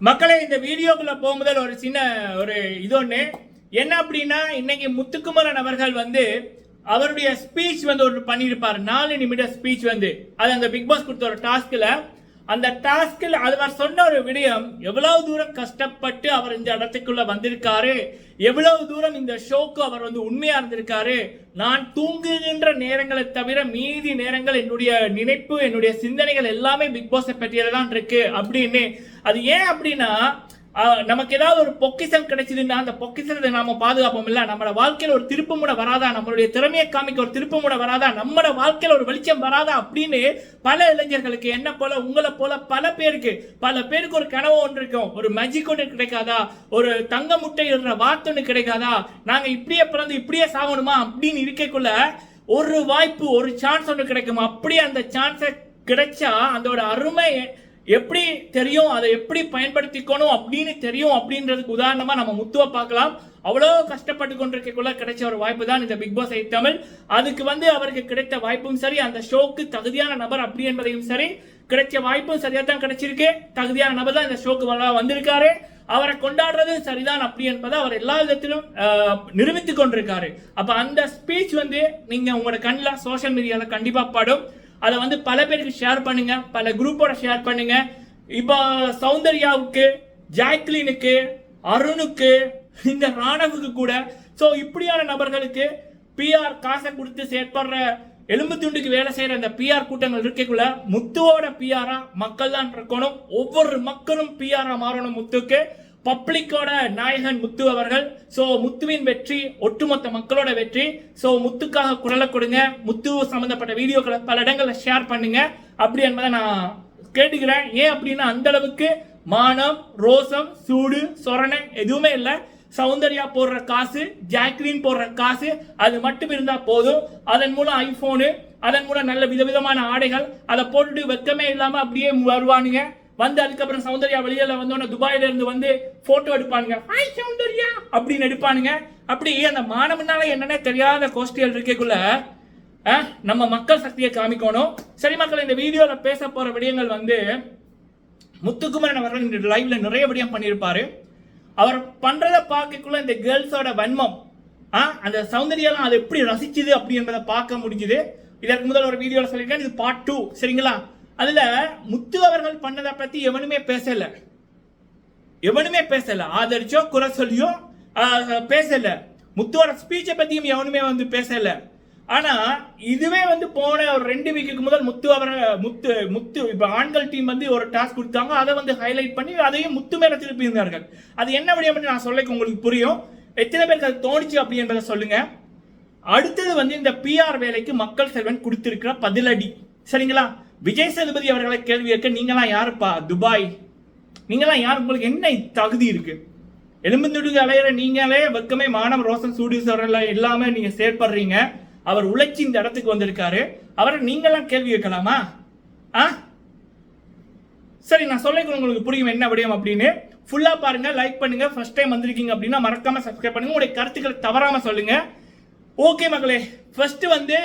மக்களை இந்த வீடியோக்குள்ள போகும்போது ஒரு சின்ன ஒரு இது ஒன்று என்ன அப்படின்னா இன்னைக்கு முத்துக்குமரன் அவர்கள் வந்து அவருடைய ஸ்பீச் வந்து ஒரு பண்ணியிருப்பார். நாலு நிமிட ஸ்பீச் வந்து. அது அந்த பிக் பாஸ் கொடுத்த ஒரு டாஸ்கில் அந்த டாஸ்கில் அவர் சொன்ன ஒரு விடயம் எவ்வளவு தூரம் கஷ்டப்பட்டு அவர் இந்த இடத்துக்குள்ள வந்திருக்காரு எவ்வளவு தூரம் இந்த ஷோக்கு அவர் வந்து உண்மையா இருந்திருக்காரு நான் தூங்குகின்ற நேரங்களை தவிர மீதி நேரங்கள் என்னுடைய நினைப்பு என்னுடைய சிந்தனைகள் எல்லாமே பிக் பாஸை பற்றியதான் இருக்கு அப்படின்னு. அது ஏன் அப்படின்னா நமக்கு ஏதாவது ஒரு பொக்கிசம் கிடைச்சதுன்னா அந்த பொக்கிசத்தை நாம பாதுகாப்போம் இல்ல. நம்மளோட வாழ்க்கையில ஒரு திருப்பமுட வராதா? நம்மளுடைய திறமையை காமிக்க ஒரு திருப்பமுட வராதா? நம்மளோட வாழ்க்கையில ஒரு வெளிச்சம் வராதா? அப்படின்னு பல இளைஞர்களுக்கு என்ன போல உங்களை போல பல பேருக்கு பல பேருக்கு ஒரு கனவு ஒன்று இருக்கும். ஒரு மேஜிக் ஒன்று கிடைக்காதா? ஒரு தங்க முட்டை இடுற வார்த்தை ஒன்று கிடைக்காதா? நாங்க இப்படியே பிறந்து இப்படியே சாகணுமா? அப்படின்னு இருக்கக்குள்ள ஒரு வாய்ப்பு ஒரு சான்ஸ் ஒன்று கிடைக்கும். அப்படியே அந்த சான்ஸை கிடைச்சா அதோட அருமை எப்படி தெரியும்? அதை எப்படி பயன்படுத்திக்கணும்? அப்படின்னு தெரியும் அப்படின்றதுக்கு உதாரணமாக நம்ம முத்துவை பார்க்கலாம். அவ்வளோ கஷ்டப்பட்டு கொண்டிருக்கக்குள்ள கிடைச்ச ஒரு வாய்ப்பு தான் இந்த பிக் பாஸ் ஐ தமிழ் அதுக்கு வந்து அவருக்கு கிடைத்த வாய்ப்பும் சரி அந்த ஷோக்கு தகுதியான நபர் அப்படி என்பதையும் சரி கிடைச்ச வாய்ப்பும் சரியாக தான் கிடைச்சிருக்கு. தகுதியான நபர் தான் இந்த ஷோக்கு வர வந்திருக்காரு. அவரை கொண்டாடுறதும் சரிதான் அப்படி என்பதை அவர் எல்லா விதத்திலும் நிரூபித்து கொண்டிருக்காரு. அப்போ அந்த ஸ்பீச் வந்து நீங்கள் உங்களோட கண்ணில் சோஷியல் மீடியாவில் கண்டிப்பாக படும். அதை வந்து பல பேருக்கு ஷேர் பண்ணுங்க பல குரூப்போட ஷேர் பண்ணுங்க. இப்போ சௌந்தர்யாவுக்கு ஜாக்லினுக்கு அருணுக்கு இந்த ராணவுக்கு கூட. ஸோ இப்படியான நபர்களுக்கு பிஆர் காசை கொடுத்து செயற்படுற எலும்பு துண்டுக்கு வேலை செய்யற அந்த பிஆர் கூட்டங்கள் இருக்கக்குள்ள முத்துவோட பிஆரா மக்கள் தான் இருக்கணும். ஒவ்வொரு மக்களும் பிஆரா மாறணும் முத்துக்கு. பப்ளிக்கோட நாயகன் முத்து அவர்கள். ஸோ முத்துவின் வெற்றி ஒட்டுமொத்த மக்களோட வெற்றி. ஸோ முத்துக்காக குரலை கொடுங்க. முத்து சம்மந்தப்பட்ட வீடியோக்களை பல இடங்களில் ஷேர் பண்ணுங்க. அப்படி என்பதை நான் கேட்டுக்கிறேன். ஏன் அப்படின்னா அந்த அளவுக்கு மானம் ரோசம் சூடு சொரணை எதுவுமே இல்லை. சௌந்தர்யா போடுற காசு ஜாக்லின் போடுற காசு அது மட்டும் இருந்தால் போதும். அதன் மூலம் ஐஃபோனு அதன் மூலம் நல்ல விதவிதமான ஆடைகள் அதை போட்டுட்டு வெக்கமே இல்லாமல் அப்படியே வருவானுங்க. வந்து அதுக்கப்புறம் சௌந்தர்யா வெளியில வந்தோடனே துபாயில இருந்து வந்து போட்டோ எடுப்பானுங்க. ஹாய் சௌந்தர்யா! அப்படின்னு எடுப்பானுங்க. அப்படி அந்த மாணவனால என்னன்னே தெரியாத கோஷ்டிகள் இருக்கக்குள்ள நம்ம மக்கள் சக்தியை காமிக்கணும். சரி மக்கள் இந்த வீடியோல பேச போற விடயங்கள் வந்து முத்துக்குமரன் அவர்கள் இந்த லைவ்ல நிறைய விடயம் பண்ணியிருப்பாரு. அவர் பண்றதை பார்க்கக்குள்ள இந்த கேர்ள்ஸோட வன்மம் ஆ, அந்த சௌந்தர்யெல்லாம் அதை எப்படி ரசிச்சுது அப்படி என்பதை பார்க்க முடிஞ்சுது. இதற்கு முதல் ஒரு வீடியோவில் சொல்லியிருக்கேன். இது பார்ட் டூ சரிங்களா? அதில் முத்து அவர்கள் பண்ணதை பற்றி எவனுமே பேசலை. எவனுமே பேசலை. ஆதரிச்சோ குறை சொல்லியோ பேசலை. முத்துவோட ஸ்பீச்சை பற்றியும் எவனுமே வந்து பேசலை. ஆனால் இதுவே வந்து போன ஒரு ரெண்டு வீக்குக்கு முதல் முத்து அவர முத்து முத்து இப்போ ஆண்கள் டீம் வந்து ஒரு டாஸ்க் கொடுத்தாங்க. அதை வந்து ஹைலைட் பண்ணி அதையும் முத்து மேலே திருப்பி இருந்தார்கள். அது என்ன விடயம் நான் சொல்ல உங்களுக்கு புரியும். எத்தனை பேருக்கு அது தோணுச்சு அப்படின்றத சொல்லுங்கள் சொல்லுங்க. அடுத்தது வந்து இந்த பிஆர் வேலைக்கு மக்கள் செல்வன் கொடுத்துருக்கிற பதிலடி. சரிங்களா? விஜய் சேதுபதி அவர்களை கேள்வி கேட்க நீங்களாம் யாருப்பா? துபாய். நீங்களாம் யார்? உங்களுக்கு என்ன தகுதி இருக்கு? எலும்புந்துடுக்கு அலையிற நீங்களே வெக்கமே மானம் ரோசன் சூடிசோரில் எல்லாமே நீங்க செயற்படுறீங்க. அவர் உழைச்சி இந்த இடத்துக்கு வந்திருக்காரு. அவரை நீங்களாம் கேள்வி கேட்கலாமா? ஆ? சரி நான் சொல்லிக்கிறேன் உங்களுக்கு புரியும் என்ன விடயம் அப்படின்னு. ஃபுல்லாக பாருங்க லைக் பண்ணுங்க. ஃபர்ஸ்ட் டைம் வந்திருக்கீங்க அப்படின்னா மறக்காம சப்ஸ்கிரைப் பண்ணுங்க. உங்களுடைய கருத்துக்களை தவறாம சொல்லுங்க. ஓகே மகளே ஃபர்ஸ்ட் வந்து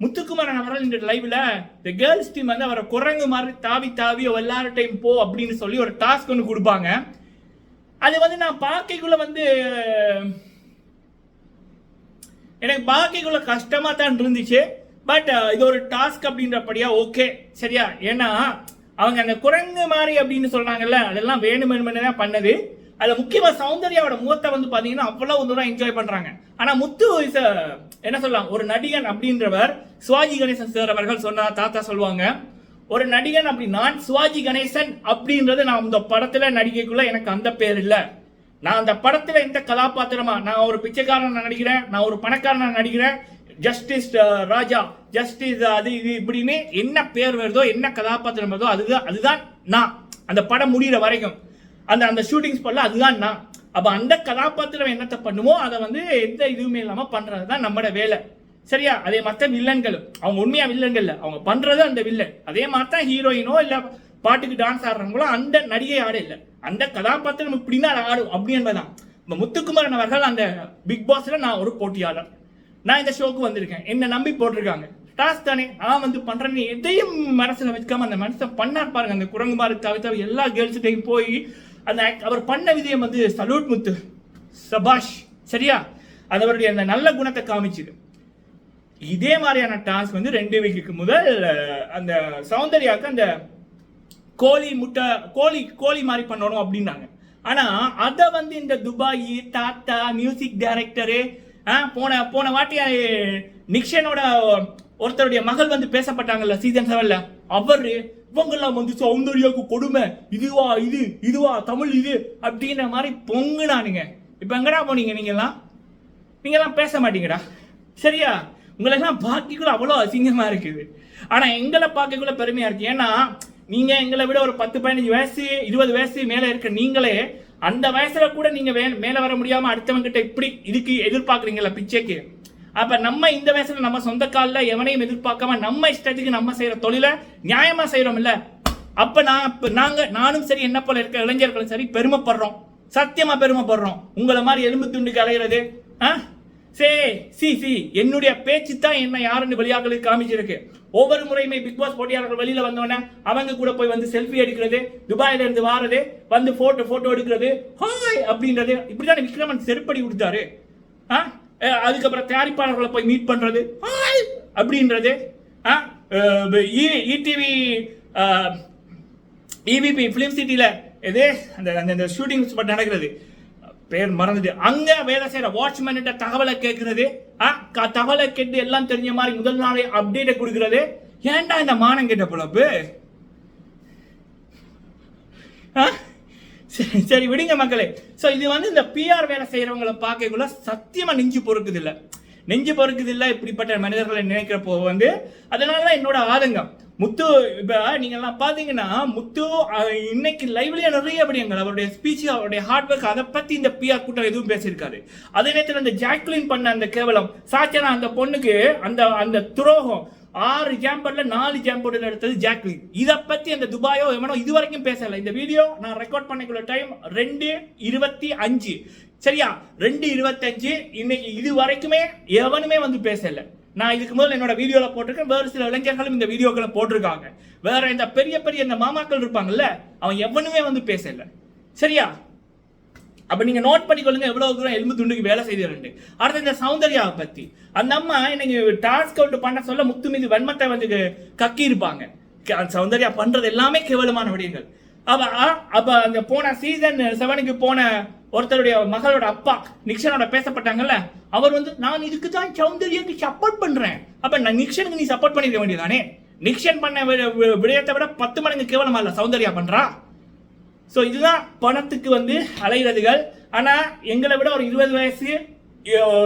முத்துக்குமாரன் அவர்கள் இந்த லைவ்ல இந்த கேர்ள்ஸ் டீம் வந்து அவரை குரங்கு மாதிரி தாவி தாவி oh, எல்லார டைம் போ அப்படின்னு சொல்லி ஒரு டாஸ்க் ஒன்று கொடுப்பாங்க. அது வந்து நான் பார்க்கைக்குள்ள வந்து எனக்கு பாக்கிக்குள்ள கஷ்டமா தான் இருந்துச்சு. பட் uh, இது ஒரு டாஸ்க் அப்படின்றபடியா ஓகே சரியா? ஏன்னா அவங்க அந்த குரங்கு மாதிரி அப்படின்னு சொல்றாங்கல்ல அதெல்லாம் வேணுமென்னு தான் பண்ணது. அதுல முக்கியமா சௌந்தர்யாவோட முகத்தை வந்து பாத்தீங்கன்னா அவ்வளவு தூரம் என்ஜாய் பண்றாங்க. ஆனா முத்து இஸ் என்ன சொல்லலாம் ஒரு நடிகன் அப்படின்றவர் சிவாஜி கணேசன் சார் அவர்கள் சொன்னா தாத்தா சொல்லுவாங்க ஒரு நடிகன் அப்படி நான் சிவாஜி கணேசன் அப்படின்றது நான் இந்த படத்துல நடிகைக்குள்ள எனக்கு அந்த பேர் இல்ல. நான் அந்த படத்துல எந்த கதாபாத்திரமா நான் ஒரு பிச்சைக்காரன் நடிக்கிறேன் நான் ஒரு பணக்காரன் நடிக்கிறேன் ஜஸ்டிஸ் uh, ராஜா ஜஸ்டிஸ் அது இது இப்படின்னு என்ன பேர் வருதோ என்ன கதாபாத்திரம் வருதோ அதுதான் அதுதான் நான். அந்த படம் முடியிற வரைக்கும். அந்த அந்த ஷூட்டிங் ஸ்பாட்ல அதுதான் நான் அப்போ அந்த கதாபாத்திரம் என்னத்தை பண்ணுமோ அதை வந்து எந்த இதுவுமே இல்லாமல் பண்ணுறது தான் நம்மளோட வேலை. சரியா? அதே மாதிரி வில்லன்களும். அவங்க உண்மையாக வில்லன்கள் அவங்க பண்ணுறது அந்த வில்லன் அதே மாதிரி தான் ஹீரோயினோ இல்லை பாட்டுக்கு டான்ஸ் ஆடுறவங்களோ அந்த நடிகை ஆட இல்லை. அந்த கதாபாத்திரம் இப்படின்னா அதை ஆடும் அப்படி என்பதுதான். இப்ப முத்துக்குமரன் அவர்கள் அந்த பிக் பாஸில் நான் ஒரு போட்டியாளர். நான் இந்த ஷோக்கு வந்திருக்கேன். என்னை நம்பி போட்டிருக்காங்க. டாஸ் தானே. நான் வந்து பண்ணுறேன்னு எதையும் மனசில் வச்சுக்காம அந்த மனுஷன் பண்ணார் பாருங்க. அந்த குரங்கு மாதிரி எல்லா கேர்ள்ஸ்கிட்டையும் போய் அந்த அவர் பண்ண விதயம் வந்து சலூட் முத்து சபாஷ் சரியா? அது அவருடைய அந்த நல்ல குணத்தை காமிச்சுது. இதே மாதிரியான டாஸ்க் வந்து ரெண்டு வீக்குக்கு முதல் அந்த சௌந்தர்யாவுக்கு அந்த கோழி முட்டை கோழி கோழி மாதிரி பண்ணணும் அப்படின்னாங்க. ஆனா அதை வந்து இந்த துபாய் தாத்தா மியூசிக் டைரக்டரு போன போன வாட்டி நிக்ஷனோட ஒருத்தருடைய மகள் வந்து பேசப்பட்டாங்கல்ல சீசன் செவன்ல அவரு இவங்கெல்லாம் வந்து சௌந்தர்யாவுக்கு கொடுமை. இதுவா இது இதுவா தமிழ் இது அப்படின்ற மாதிரி பொங்குனானுங்க. இப்போ எங்கடா போனீங்க நீங்கள்லாம் நீங்கள்லாம் பேச மாட்டீங்கடா. சரியா? உங்களெல்லாம் பார்க்கக்குள்ள அவ்வளோ அசிங்கமாக இருக்குது. ஆனால் எங்களை பார்க்கக்குள்ள பெருமையாக இருக்குது ஏன்னா நீங்கள் எங்களை விட ஒரு பத்து பதினஞ்சு வயசு இருபது வயசு மேலே இருக்க நீங்களே அந்த வயசில் கூட நீங்கள் வே- மேலே வர முடியாமல் அடுத்தவங்கிட்ட இப்படி இதுக்கு எதிர்பார்க்குறீங்களா பிச்சைக்கு? அப்ப நம்ம இந்த வயசுல நம்ம சொந்த காலில் எவனையும் எதிர்பார்க்காம நம்ம இஷ்டத்துக்கு நம்ம செய்யற தொழிலை நியாயமா செய்யறோம் இல்ல அப்ப நான் இப்ப நாங்க நானும் சரி என்ன போல இருக்க இளைஞர்களும் சரி பெருமைப்படுறோம். சத்தியமா பெருமைப்படுறோம். உங்களை மாதிரி எலும்பு துண்டுக்கு அலைகிறது ஆ? சே சி சி என்னுடைய பேச்சு தான் என்ன யாருன்னு வெளியாக்களுக்கு காமிச்சிருக்கு. ஒவ்வொரு முறையுமே பிக் பாஸ் போட்டியாளர்கள் வெளியில வந்தோடனே அவங்க கூட போய் வந்து செல்ஃபி எடுக்கிறது துபாயில இருந்து வாரது வந்து போட்டோ போட்டோ எடுக்கிறது ஹாய் அப்படின்றது இப்படிதான் விக்ரமன் செருப்படி கொடுத்தாரு ஆ? அதுக்கப்புறம் தயாரிப்பாளர்களை போய் மீட் பண்ணுறது ஹாய்! அப்படின்றது இடிவி இவிபி ஃபிலிம் சிட்டியில் எது அந்த அந்த அந்த ஷூட்டிங்ஸ் நடக்கிறது. பேர் மறந்துட்டு அங்க வேலை செய்யற வாட்ச்மேன்கிட்ட தகவலை கேட்கறது. ஆ, தகவலை கேட்டு எல்லாம் தெரிஞ்ச மாதிரி முதல் நாளே அப்டேட்டை கொடுக்கறது. ஏன்டா இந்த மானம் கேட்ட பொழப்பு? ஆ? சரி சரி விடுங்க மக்களே. ஸோ இது வந்து இந்த பிஆர் வேலை செய்கிறவங்களை பார்க்கக்குள்ள சத்தியமாக நெஞ்சு பொறுக்குது இல்லை நெஞ்சு பொறுக்குது இல்லை இப்படிப்பட்ட மனிதர்களை நினைக்கிறப்போ வந்து அதனால தான் என்னோட ஆதங்கம். முத்து இப்போ நீங்கள்லாம் எல்லாம் முத்து இன்னைக்கு லைவ்லயே நிறைய விடயங்கள். அவருடைய ஸ்பீச் அவருடைய ஹார்ட் ஒர்க் அதை பற்றி இந்த பிஆர் கூட்டம் எதுவும் பேசியிருக்காரு. அதே நேரத்தில் அந்த ஜாக்லின் பண்ண அந்த கேவலம் சாச்சனா அந்த பொண்ணுக்கு அந்த அந்த துரோகம் ஆறு ஜாம்பர்ல நாலு ஜாம்பர்ல எடுத்தது ஜாக்லின் இதை பத்தி அந்த துபாயோ எவனோ இது வரைக்கும் பேசல. இந்த வீடியோ நான் ரெக்கார்ட் பண்ணிக்குள்ள டைம் ரெண்டு இருபத்தி அஞ்சு. சரியா? ரெண்டு இருபத்தஞ்சு இன்னைக்கு இது வரைக்குமே எவனுமே வந்து பேசல. நான் இதுக்கு முதல்ல என்னோட வீடியோவில் போட்டிருக்கேன். வேறு சில இளைஞர்களும் இந்த வீடியோக்களை போட்டிருக்காங்க. வேற இந்த பெரிய பெரிய இந்த மாமாக்கள் இருப்பாங்கல்ல அவன் எவனுமே வந்து பேசல. சரியா? அப்போ நீங்க நோட் பண்ணிக்கொள்ளுங்க எவ்வளோ தூரம் எலும்பு துண்டுக்கு வேலை செய்திருந்து அடுத்து இந்த சௌந்தர்யாவை பத்தி. அந்த அம்மா இன்னைக்கு டாஸ்க் அவுட் பண்ண சொல்ல முத்து மீது வன்மத்தை வந்து கக்கி இருப்பாங்க சௌந்தர்யா பண்றது எல்லாமே கேவலமான விடயங்கள். அப்போ அப்போ அப்ப அந்த போன சீசன் செவனுக்கு போன ஒருத்தருடைய மகளோட அப்பா நிக்ஷனோட பேசப்பட்டாங்கல்ல அவர் வந்து நான் இதுக்கு தான் சௌந்தர்யாக்கு சப்போர்ட் பண்றேன். அப்போ நான் நிக்ஷனுக்கு நீ சப்போர்ட் பண்ணிருக்க வேண்டியதானே நிக்ஷன் பண்ண வி- விடயத்தை விட பத்து மடங்கு கேவலமா இல்லை சௌந்தர்யா பண்றா? ஸோ இதுதான் பணத்துக்கு வந்து அலைகிறதுகள் ஆனால் எங்களை விட ஒரு இருபது வயசு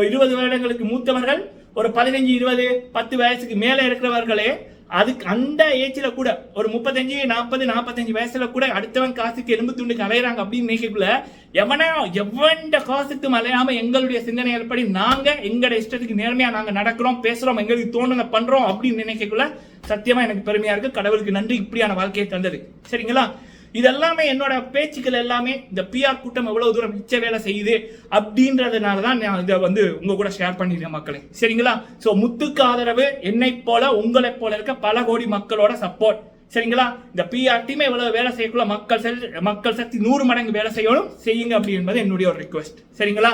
இருபது வருடங்களுக்கு மூத்தவர்கள் ஒரு பதினஞ்சு இருபது பத்து வயசுக்கு மேலே இருக்கிறவர்களே அதுக்கு அந்த ஏஜில் கூட ஒரு முப்பத்தஞ்சு நாற்பது நாற்பத்தஞ்சு வயசுல கூட அடுத்தவன் காசுக்கு எலும்பு துண்டுக்கு அலையிறாங்க அப்படின்னு நினைக்கக்குள்ள எவனா எவன்ட காசுக்கும் அலையாம எங்களுடைய சிந்தனை ஏற்படி நாங்க எங்களோட இஷ்டத்துக்கு நேர்மையா நாங்க நடக்கிறோம் பேசுறோம் எங்களுக்கு தோணுங்க பண்றோம் அப்படின்னு நினைக்கக்குள்ள சத்தியமா எனக்கு பெருமையா இருக்கு. கடவுளுக்கு நன்றி இப்படியான வாழ்க்கையை தந்தது. சரிங்களா? இதெல்லாமே என்னோட பேச்சுக்கள் எல்லாமே இந்த பிஆர் கூட்டம் எவ்வளவு தூரம் மிச்ச வேலை செய்யுது அப்படின்றதுனால தான் நான் இதை வந்து உங்க கூட ஷேர் பண்ணிடுறேன் மக்களே. சரிங்களா? ஸோ முத்துக்கு ஆதரவு என்னை போல உங்களை போல இருக்க பல கோடி மக்களோட சப்போர்ட் சரிங்களா? இந்த பிஆர் டீமே எவ்வளவு வேலை செய்யக்குள்ள மக்கள் செல் மக்கள் சக்தி நூறு மடங்கு வேலை செய்யணும் செய்யுங்க அப்படி என்பது என்னுடைய ஒரு ரிக்வெஸ்ட் சரிங்களா?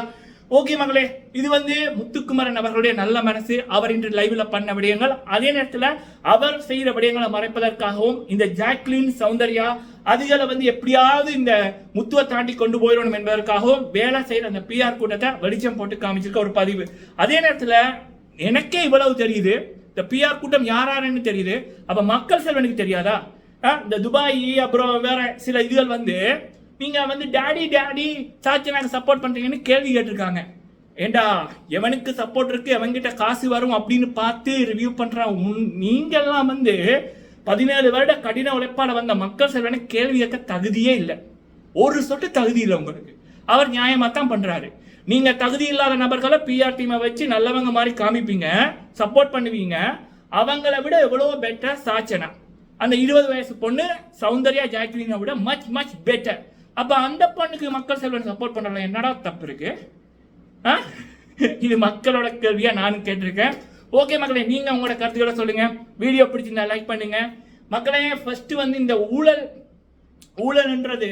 ஓகே மகளே இது வந்து முத்துக்குமரன் அவர்களுடைய நல்ல மனசு. அவர் இன்று லைவ்ல பண்ண விடயங்கள். அதே நேரத்தில் அவர் செய்கிற விடயங்களை மறைப்பதற்காகவும் இந்த ஜாக்லின் சௌந்தர்யா அதுகளை வந்து எப்படியாவது இந்த முத்துவை தாண்டி கொண்டு போயிடணும் என்பதற்காகவும் வேலை செய்யற அந்த பிஆர் கூட்டத்தை வெளிச்சம் போட்டு காமிச்சிருக்க ஒரு பதிவு. அதே நேரத்துல எனக்கே இவ்வளவு தெரியுது. இந்த பிஆர் கூட்டம் யார் தெரியுது. அப்ப மக்கள் செல்வனுக்கு தெரியாதா? ஆ, இந்த துபாய் அப்புறம் வேற சில இதுகள் வந்து நீங்க வந்து டாடி டேடி சாச்சனாக்கு சப்போர்ட் பண்றீங்கன்னு கேள்வி கேட்டிருக்காங்க. ஏண்டா எவனுக்கு சப்போர்ட் இருக்கு? எவன்கிட்ட காசு வரும் அப்படின்னு பார்த்து ரிவ்யூ பண்ணுறான் உன்- நீங்கெல்லாம் வந்து பதினேழு வருட கடின உழைப்பால் வந்த மக்கள் செல்வன கேள்வி கேட்க தகுதியே இல்லை. ஒரு சொட்டு தகுதி இல்லை உங்களுக்கு. அவர் நியாயமாக தான் பண்ணுறாரு நீங்கள் தகுதி இல்லாத நபர்களை பிஆர் டீமை வச்சு நல்லவங்க மாதிரி காமிப்பீங்க சப்போர்ட் பண்ணுவீங்க. அவங்கள விட எவ்வளோ பெட்டர் சாச்சனா. அந்த இருபது வயசு பொண்ணு சௌந்தர்யா ஜாக்லினை விட மச் மச் பெட்டர் அப்போ அந்த பொண்ணுக்கு மக்கள் செல்வன் சப்போர்ட் பண்ணலாம் என்னடா தப்பு இருக்கு? ஆ? இது மக்களோட கேள்வியாக நானும் கேட்டிருக்கேன். ஓகே மக்களே நீங்க உங்களோட கருத்துக்களை சொல்லுங்க. வீடியோ பிடிச்சிருந்தா லைக் பண்ணுங்க. மக்களே ஃபர்ஸ்ட் வந்து இந்த ஊழல் ஊழல்ன்றது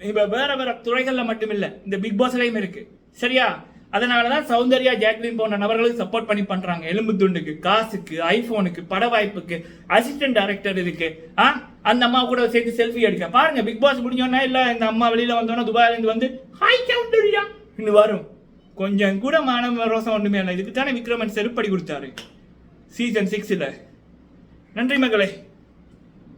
இப்போ வேற வேற துறைகளில் மட்டும் இல்லை இந்த பிக் பாஸ்லயும் இருக்கு. சரியா? அதனாலதான் சௌந்தர்யா ஜாக்லின் போன்ற நபர்களுக்கு சப்போர்ட் பண்ணி பண்றாங்க. எலும்பு துண்டுக்கு காசுக்கு ஐபோனுக்கு பட வாய்ப்புக்கு அசிஸ்டன்ட் டைரக்டர் இருக்கு ஆ? அந்த அம்மா கூட சேர்த்து செல்ஃபி எடுக்க. பாருங்க பிக் பாஸ் முடிஞ்சோன்னா இல்ல இந்த அம்மா வெளியில வந்தோன்னா துபாயில இருந்து வந்து ஹாய் சௌந்தர்யா இன்னும் வரும். கொஞ்சம் கூட மானம் ரோசம் ஒன்றுமே இல்லை. இதுக்கு தானே விக்ரமன் செருப்படி கொடுத்தாரு. சீசன் சிக்ஸில் நன்றி மகளே.